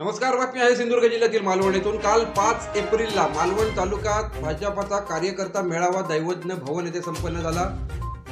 नमस्कार बातमी आहे सिंधुदुर्ग जिल्ह्यातील मालवण येथून. काल पाच एप्रिलला मालवण तालुक्यात भाजपाचा कार्यकर्ता मेळावा दैवज्ञ भवन येथे संपन्न झाला.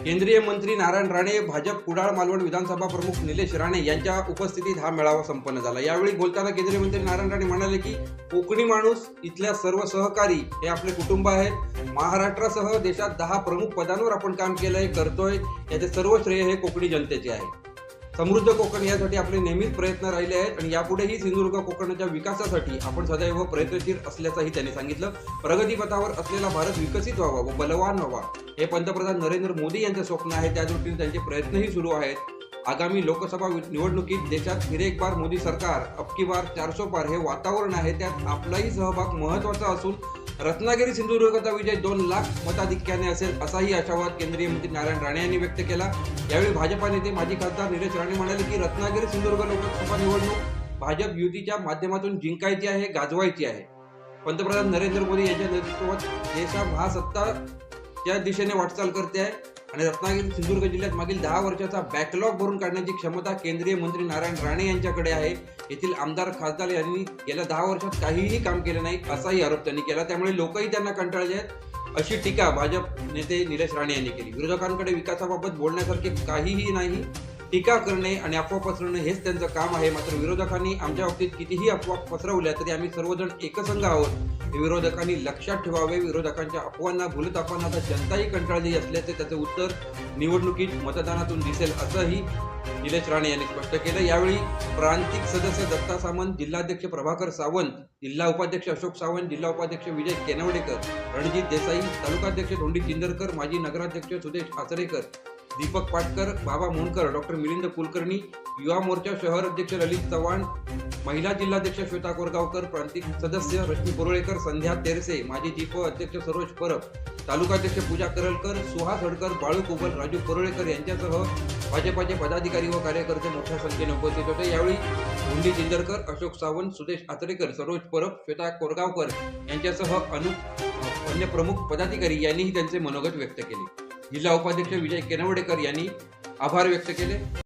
केंद्रीय मंत्री नारायण राणे भाजप कुडाळ मालवण विधानसभा प्रमुख निलेश राणे यांच्या उपस्थितीत हा मेळावा संपन्न झाला. यावेळी बोलताना केंद्रीय मंत्री नारायण राणे म्हणाले की कोकणी माणूस इथल्या सर्व सहकारी हे आपले कुटुंब आहेत महाराष्ट्रासह देशात दहा प्रमुख पदांवर आपण काम केलंय करतोय. याचे सर्व श्रेय हे कोकणी जनतेचे आहे. समृद्ध कोकण यासाठी आपले नेहमीच प्रयत्न राहिले आहेत आणि यापुढेही सिंधुदुर्ग कोकणाच्या विकासासाठी आपण सदैव प्रयत्नशील असल्याचंही त्यांनी सांगितलं. प्रगतीपथावर असलेला भारत विकसित व्हावा व बलवान व्हावा हे पंतप्रधान नरेंद्र मोदी यांचं स्वप्न आहे. त्या दृष्टीने त्यांचे प्रयत्नही सुरू आहेत. आगामी लोकसभा वि- निवडणुकीत देशात फिर एक बार मोदी सरकार अबकी बार चारसो पार हे वातावरण आहे. त्यात आपलाही सहभाग महत्त्वाचा असून रत्नागिरी सिंधुदुर्गचा विजय दोन लाख मताधिक्याने असेल असाही आशावाद केंद्रीय मंत्री नारायण राणे यांनी व्यक्त केला. यावेळी भाजपा नेते माजी खासदार नीरज राणे म्हणाले की रत्नागिरी सिंधुदुर्ग लोकसभा निवडणूक भाजप युतीच्या माध्यमातून जिंकायची आहे गाजवायची आहे. पंतप्रधान नरेंद्र मोदी यांच्या नेतृत्वात देशा महासत्ताच्या दिशेने वाटचाल करते आहे आणि रत्नागिरी सिंधुदुर्ग जिल्ह्यात मागील दहा वर्षाचा बॅकलॉग भरून काढण्याची क्षमता केंद्रीय मंत्री नारायण राणे यांच्याकडे आहे. येथील आमदार खासदार यांनी गेल्या दहा वर्षात काहीही काम केले नाही असाही आरोप त्यांनी केला. त्यामुळे लोकही त्यांना कंटाळले आहेत. अशी टीका भाजप नेते निलेश राणे यांनी केली. विरोधकांकडे विकासाबाबत बोलण्यासारखे काहीही नाही. टीका करणे आणि अफवा पसरवणे हेच त्यांचं काम आहे. मात्र विरोधकांनी आमच्या बाबतीत कितीही अफवा पसरवल्या तरी आम्ही सर्वजण एकसंघ आहोत. हे विरोधकांनी लक्षात ठेवावे विरोधकांच्या अफवांना भूलतापांना आता जनताही कंटाळली असल्याचे त्याचे उत्तर निवडणुकीत मतदानातून दिसेल असंही निलेश राणे यांनी स्पष्ट केलं. यावेळी प्रांतिक सदस्य दत्ता सामंत जिल्हाध्यक्ष प्रभाकर सावंत जिल्हा उपाध्यक्ष अशोक सावंत जिल्हा उपाध्यक्ष विजय केनवडेकर रणजित देसाई तालुकाध्यक्ष धोंडी जिंदरकर माजी नगराध्यक्ष सुदेश आचरेकर दीपक पाटकर बाबा मोनकर डॉक्टर मिलिंद कुलकर्णी युवा मोर्चा शहर अध्यक्ष ललित चव्हाण महिला जिल्हाध्यक्ष श्वेता कोरगावकर प्रांतिक सदस्य रश्मी बोरळेकर संध्या तेरसे माजी जीप अध्यक्ष सरोज परब तालुकाध्यक्ष पूजा करलकर सुहास हडकर बाळू कोबल राजू परोळेकर यांच्यासह भाजपाचे पदाधिकारी व कार्यकर्ते मोठ्या संख्येने उपस्थित होते. यावेळी धोंडी जिंदरकर अशोक सावंत सुदेश आचरेकर सरोज परब श्वेता कोरगावकर यांच्यासह अनु अन्य प्रमुख पदाधिकारी यांनीही त्यांचे मनोगत व्यक्त केले. जिल्हा उपाध्यक्ष विजय केनवडेकर यांनी आभार व्यक्त केले.